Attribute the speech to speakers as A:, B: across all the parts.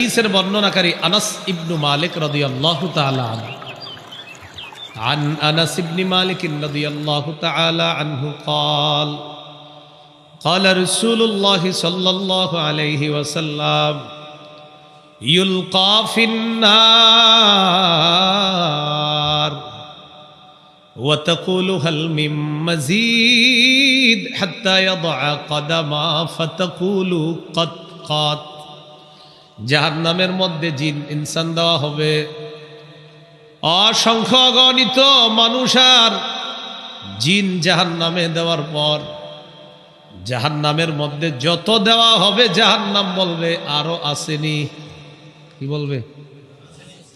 A: হাদিসের বর্ণনাকারী আনাস ইবনু মালিক রাদিয়াল্লাহু তাআলা আনহু عن أنس بن مالك رضي الله تعالى عنه قال قال رسول الله صلى الله عليه وسلم يلقى في النار وتقول هل من مزيد حتى يضع قدما فتقول قد قد জাহান্নামের মধ্যে জিন, ইনসান দেওয়া হবে। অসংখ্য অগণিত মানুষ আর জিন জাহান্নামে দেওয়ার পর জাহান্নামের মধ্যে যত দেওয়া হবে, জাহান্নাম বলবে, আরও আসেনি। কি বলবে?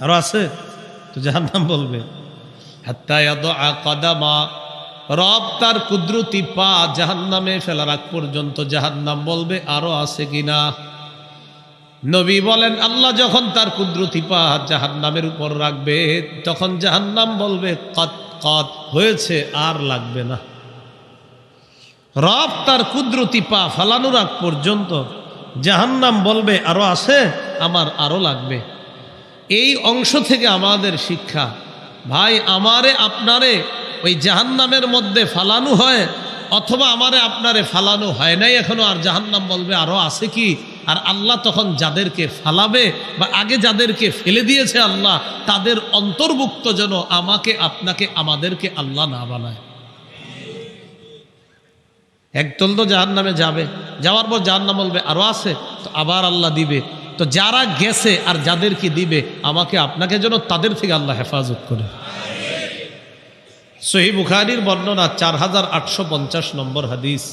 A: আরও আছে? তো জাহান্নাম বলবে। কাদামা, রব তার কুদরতি পা জাহান্নামে ফেলার আগ পর্যন্ত জাহান্নাম বলবে, আরও আছে কিনা? নবী বলেন, আল্লাহ যখন তার কুদরতি পা জাহান্নামের উপর রাখবে, তখন জাহান্নাম বলবে, কত কত হয়েছে, আর লাগবে না। রব তার কুদরতি পা ফালানোর আগ পর্যন্ত জাহান্নাম বলবে, আরও আছে, আমার আরও লাগবে। এই অংশ থেকে আমাদের শিক্ষা, ভাই, আমারে আপনারে ওই জাহান্নামের মধ্যে ফালানো হয়, অথবা আমারে আপনারে ফালানো হয় নাই এখনও, আর জাহান্নাম বলবে, আরও আছে কি? আর আল্লাহ তখন যাদেরকে ফালাবে বা আগে যাদেরকে ফেলে দিয়েছে আল্লাহ, তাদের অন্তর্ভুক্ত যেন আমাকে, আপনাকে, আমাদেরকে আল্লাহ না বানায়। একদল তো জাহান নামে যাবে, যাওয়ার পর জাহান নাম বলবে, আরও আছে? তো আবার আল্লাহ দিবে। তো যারা গেছে আর যাদের কি দিবে, আমাকে, আপনাকে যেন তাদের থেকে আল্লাহ হেফাজত করে। সহি বুখারির বর্ণনা চার হাজার আটশো পঞ্চাশ নম্বর হাদিস।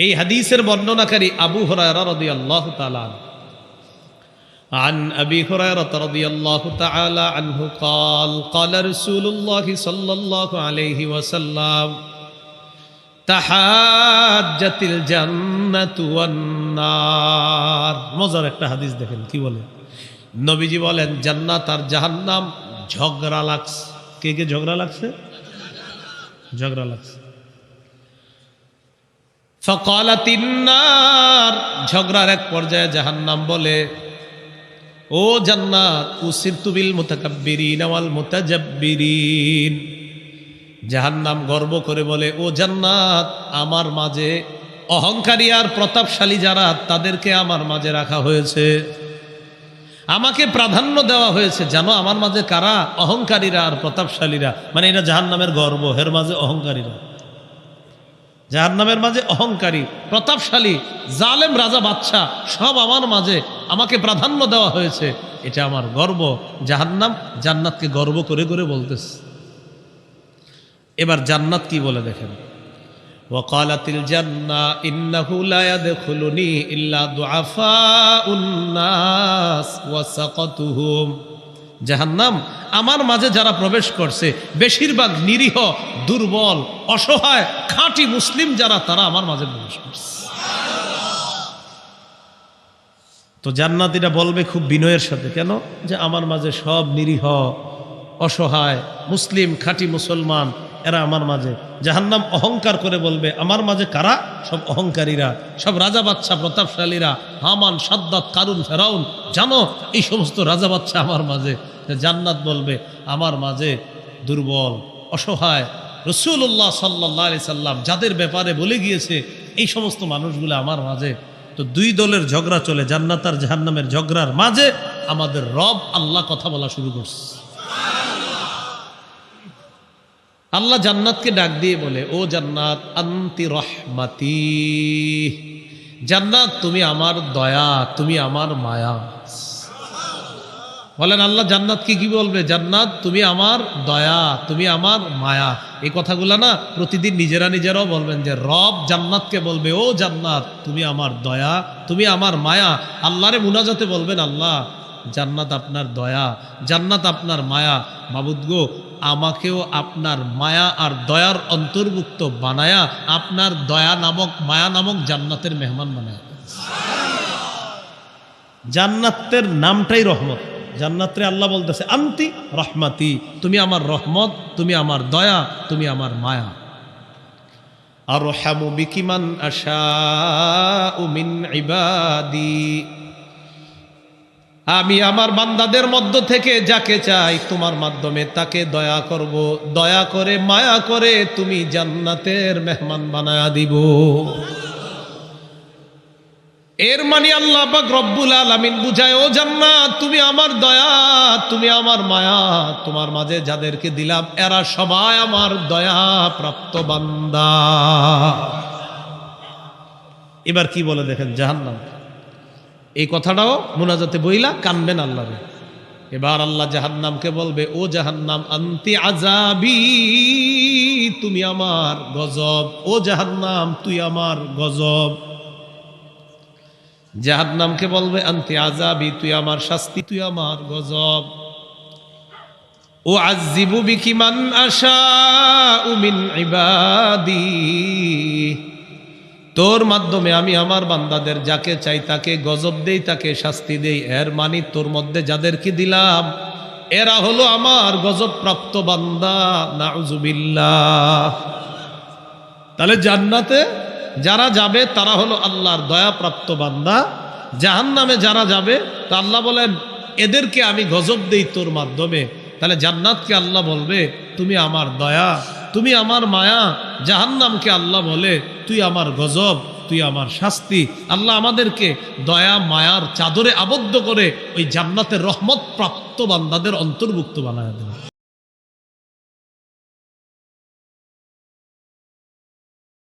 A: এই হাদিসের বর্ণনাকারী আবু হরায়রা রাদিয়াল্লাহু তাআলা عن أبي هريرة رضي الله تعالى عنه قال قال رسول الله صلى الله عليه وسلم تحاجت الجنة والنار মজার একটা হাদিস দেখেন কি বলে নবীজি বলেন জান্নাত আর জাহান্নাম ঝগড়া লাগছে কে কে ঝগড়া লাগছে ঝগড়া লাগছে ফকালাতিন্নার ঝগড়ার এক পর্যায়ে জাহান্নাম বলে, ও জান্নাত উসিরতুবিল মুতাকাব্বিরিন ওয়াল মুতাজাব্বিরিন। গর্ব করে বলে, ও জান্নাত, আমার মাঝে অহংকারী আর প্রতাপশালী যারা, তাদেরকে আমার মাঝে রাখা হয়েছে। আমাকে প্রাধান্য দেওয়া হয়েছে, জানো আমার মাঝে কারা অহংকারীরা আর প্রতাপশালীরা? মানে এটা জাহান্নামের গর্ব হের মাঝে অহংকারীরা। যার নামের মাঝে অহংকারী, প্রতাপশালী, জালেম রাজা বাদশাহ সব আমার মাঝে আমাকে প্রাধান্য দেওয়া হয়েছে। এটা আমার গর্ব। জাহান্নাম জান্নাতকে গর্ব করে করে বলতেছে। এবার জান্নাত কি বলে দেখেন। ওয়াকালাতিল জান্না ইন্নাহু লা ইয়াদখুলুনি ইল্লা দুআফা উন্নাস ওয়া সাকাতুহুম জাহান্নাম। আমার মাঝে যারা প্রবেশ করছে, বেশিরভাগ নিরীহ, দুর্বল, অসহায়, খাঁটি মুসলিম যারা, তারা আমার মাঝে প্রবেশ করছে। তো জান্নাতিরা বলবে খুব বিনয়ের সাথে, কেন? যে আমার মাঝে সব নিরীহ, অসহায়, মুসলিম, খাঁটি মুসলমান এরা আমার মাঝে। জাহান্নাম অহংকার করে বলবে, আমার মাঝে কারা? সব অহংকারীরা, সব রাজা বাচ্চা প্রতাপশালীরা, হামান, সাদ্দাত, কারুন, ফেরাউন, জানো, এই সমস্ত রাজা বাচ্চা আমার মাঝে। জান্নাত বলবে, আমার মাঝে দুর্বল, অসহায় রসুল্লাহ সাল্লাহ আলি সাল্লাম যাদের ব্যাপারে বলে গিয়েছে, এই সমস্ত মানুষগুলো আমার মাঝে। তো দুই দলের ঝগড়া চলে, জান্নাত আর জাহান্নামের ঝগড়ার মাঝে আমাদের রব আল্লাহ কথা বলা শুরু করছে। আল্লাহ জান্নাতকে ডাক দিয়ে বলে, ও জান্নাত, আন্তি রহমাতি। জান্নাত, তুমি আমার দয়া, তুমি আমার মায়া। বলেন, আল্লাহ জান্নাত কি কি বলবে? জান্নাত, তুমি আমার দয়া, তুমি আমার মায়া। এই কথাগুলো না প্রতিদিন নিজেরা নিজেরাও বলবেন যে, রব জান্নাতকে বলবে, ও জান্নাত, তুমি আমার দয়া, তুমি আমার মায়া। আল্লাহরে মুনাজাতে বলবেন, আল্লাহ জান্নাত আপনার দয়া, জান্নাত আপনার মায়া। মাবুদ গো, আমাকেও আপনার মায়া আর দয়ার অন্তর্ভুক্ত বানায়া আপনার দয়া নামক মায়া নামক জান্নাতের মেহমান বানায়। জান্নাতের নামটাই রহমত। জান্নাতরে আল্লাহ বলতেছে, আন্তি রহমাতি, তুমি আমার রহমত, তুমি আমার দয়া, তুমি আমার মায়া। আর রহামু বিকিমান আশা মিন ইবাদি। আমি আমার বান্দাদের মধ্য থেকে যাকে চাই, তোমার মাধ্যমে তাকে দয়া করব। দয়া করে, মায়া করে তুমি জান্নাতের মেহমান বানায়া দিব। এর মানে আল্লাহ পাক রব্বুল আলামিন বুঝায়, ও জান্নাত, তুমি আমার দয়া, তুমি আমার মায়া, তোমার মাঝে যাদেরকে দিলাম, এরা সবাই আমার দয়া প্রাপ্ত বান্দা। এবার কি বলে দেখেন, জাহান্নাম। এই কথাটাও মোনাজাতে বইলা কানবেন আল্লাহরে এবার আল্লাহ জাহান্নামকে বলবে, ও জাহান্নাম, আন্তি আজাবি তুমি আমার গজব। ও জাহান্নাম, তুই আমার গজব। জাহান্নামকে বলবে, আন্তি আজাবি তুই আমার শাস্তি, তুই আমার গজব। ও আজিবু বিকিমান আশা উমিন ইবাদি। তোর মাধ্যমে আমি আমার বান্দাদের যাকে চাই তাকে গজব দেই, তাকে শাস্তি দেই। এর মানি তোর মধ্যে যাদেরকে দিলাম? এরা হলো আমার গজব প্রাপ্ত বান্দা। নাউজুবিল্লাহ। তাহলে জান্নাতে যারা যাবে, তারা হলো আল্লাহর দয়াপ্রাপ্ত বান্দা। জাহান নামে যারা যাবে, তা আল্লাহ বলেন, এদেরকে আমি গজব দেই তোর মাধ্যমে। তাহলে জান্নাতকে আল্লাহ বলবে, তুমি আমার দয়া। তুমি আমার মায়া জাহান্নামকে আল্লাহ বলে, তুই আমার গজব, তুই আমার শাস্তি। আল্লাহ আমাদেরকে দয়া, মায়ার চাদরে আবদ্ধ করে ওই জান্নাতের রহমত প্রাপ্ত বান্দাদের অন্তর্ভুক্ত বানায় দেন।